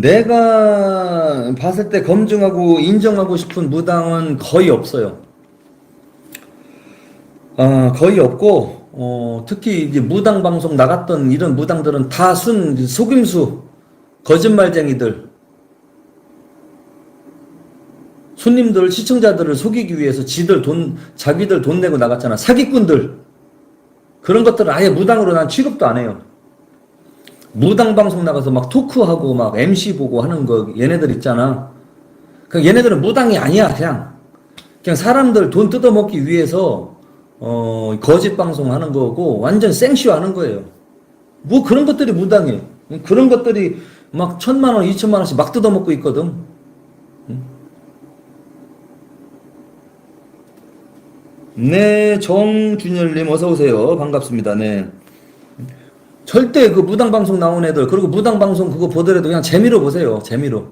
내가 봤을 때 검증하고 인정하고 싶은 무당은 거의 없어요. 아, 거의 없고, 어, 특히 이제 무당 방송 나갔던 이런 무당들은 다 순 속임수, 거짓말쟁이들, 손님들, 시청자들을 속이기 위해서 지들 돈, 자기들 돈 내고 나갔잖아. 사기꾼들. 그런 것들은 아예 무당으로 난 취급도 안 해요. 무당 방송 나가서 막 토크하고 막 MC 보고 하는 거 얘네들 있잖아. 그 얘네들은 무당이 아니야 그냥 그냥 사람들 돈 뜯어먹기 위해서 어 거짓 방송 하는 거고 완전 생쇼 하는 거예요. 뭐 그런 것들이 무당이에요. 그런 것들이 막 천만 원, 이천만 원씩 막 뜯어먹고 있거든. 네, 정준열님 어서 오세요. 반갑습니다. 네. 절대 그 무당 방송 나온 애들 그리고 무당 방송 그거 보더라도 그냥 재미로 보세요. 재미로.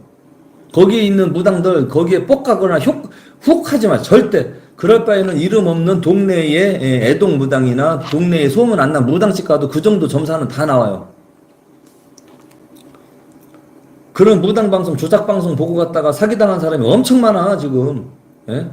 거기에 있는 무당들 거기에 뻑가거나 훅, 훅 하지 마. 절대. 그럴 바에는 이름 없는 동네의 예, 애동 무당이나 동네에 소문 안 난 무당집 가도 그 정도 점사는 다 나와요. 그런 무당 방송, 조작 방송 보고 갔다가 사기당한 사람이 엄청 많아, 지금. 예?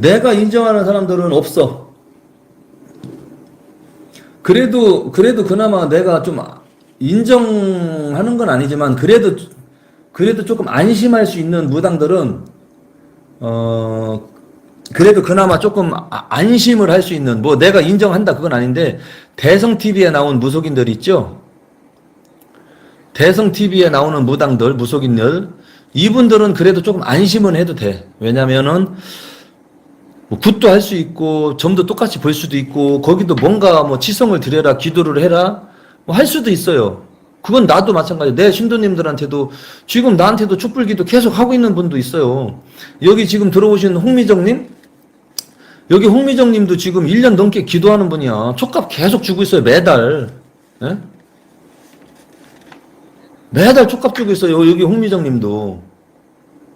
내가 인정하는 사람들은 없어. 그래도, 그래도 그나마 내가 좀 인정하는 건 아니지만, 그래도, 그래도 조금 안심할 수 있는 무당들은, 어, 그래도 그나마 조금 아- 안심을 할 수 있는, 뭐 내가 인정한다 그건 아닌데, 대성TV에 나온 무속인들 있죠? 대성TV에 나오는 무당들, 무속인들, 이분들은 그래도 조금 안심은 해도 돼. 왜냐면은, 뭐 굿도 할 수 있고 점도 똑같이 볼 수도 있고 거기도 뭔가 뭐 치성을 드려라 기도를 해라 뭐 할 수도 있어요. 그건 나도 마찬가지. 내 신도님들한테도 지금 나한테도 촛불기도 계속 하고 있는 분도 있어요. 여기 지금 들어오신 홍미정님 여기 홍미정님도 지금 1년 넘게 기도하는 분이야. 촉값 계속 주고 있어요. 매달. 예? 매달 촉값 주고 있어요. 여기 홍미정님도.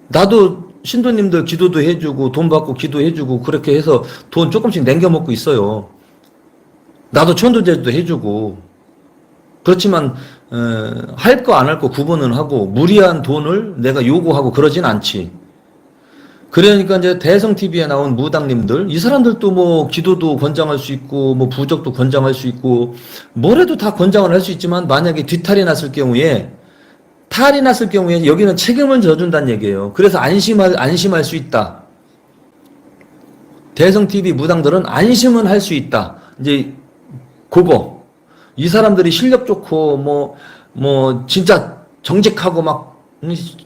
나도 신도님들 기도도 해주고 돈 받고 기도해주고 그렇게 해서 돈 조금씩 남겨 먹고 있어요. 나도 천도제도 해주고 그렇지만 할 거 안 할 거 구분은 하고 무리한 돈을 내가 요구하고 그러진 않지. 그러니까 이제 대성 TV에 나온 무당님들 이 사람들도 뭐 기도도 권장할 수 있고 뭐 부적도 권장할 수 있고 뭐래도 다 권장을 할 수 있지만 만약에 뒤탈이 났을 경우에 탈이 났을 경우에 여기는 책임을 져준다는 얘기예요. 그래서 안심할, 안심할 수 있다. 대성TV 무당들은 안심은 할 수 있다. 이제, 그거. 이 사람들이 실력 좋고, 뭐, 뭐, 진짜 정직하고 막,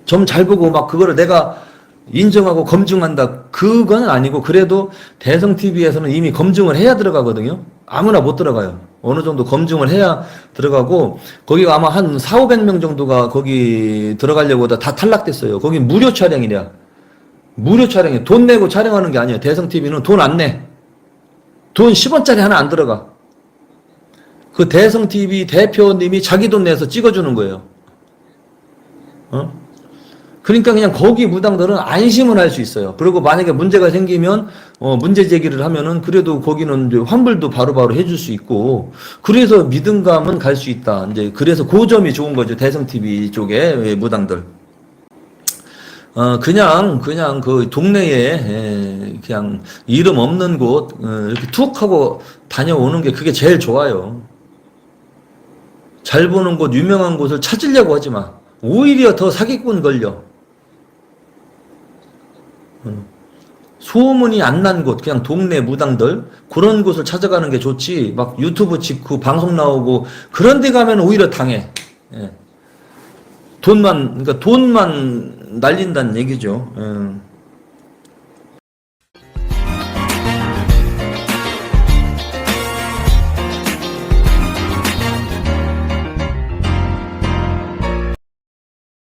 점 잘 보고 막 그거를 내가 인정하고 검증한다. 그건 아니고, 그래도 대성TV에서는 이미 검증을 해야 들어가거든요. 아무나 못 들어가요. 어느 정도 검증을 해야 들어가고 거기가 아마 한 4, 500명 정도가 거기 들어가려고 다, 다 탈락됐어요. 거기 무료 촬영이랴. 무료 촬영이 돈 내고 촬영하는 게 아니에요. 대성 TV는 돈 안 내. 돈 10원짜리 하나 안 들어가. 그 대성 TV 대표님이 자기 돈 내서 찍어 주는 거예요. 어? 그러니까 그냥 거기 무당들은 안심을 할 수 있어요. 그리고 만약에 문제가 생기면 어 문제 제기를 하면은 그래도 거기는 이제 환불도 바로바로 해줄 수 있고 그래서 믿음감은 갈 수 있다. 이제 그래서 그 점이 좋은 거죠. 대성 TV 쪽에 무당들. 어 그냥 그냥 그 동네에 에, 그냥 이름 없는 곳 어, 이렇게 툭 하고 다녀오는 게 그게 제일 좋아요. 잘 보는 곳 유명한 곳을 찾으려고 하지 마. 오히려 더 사기꾼 걸려. 소문이 안 난 곳, 그냥 동네 무당들, 그런 곳을 찾아가는 게 좋지, 막 유튜브 찍고 방송 나오고, 그런 데 가면 오히려 당해. 예. 돈만, 그러니까 돈만 날린다는 얘기죠. 예.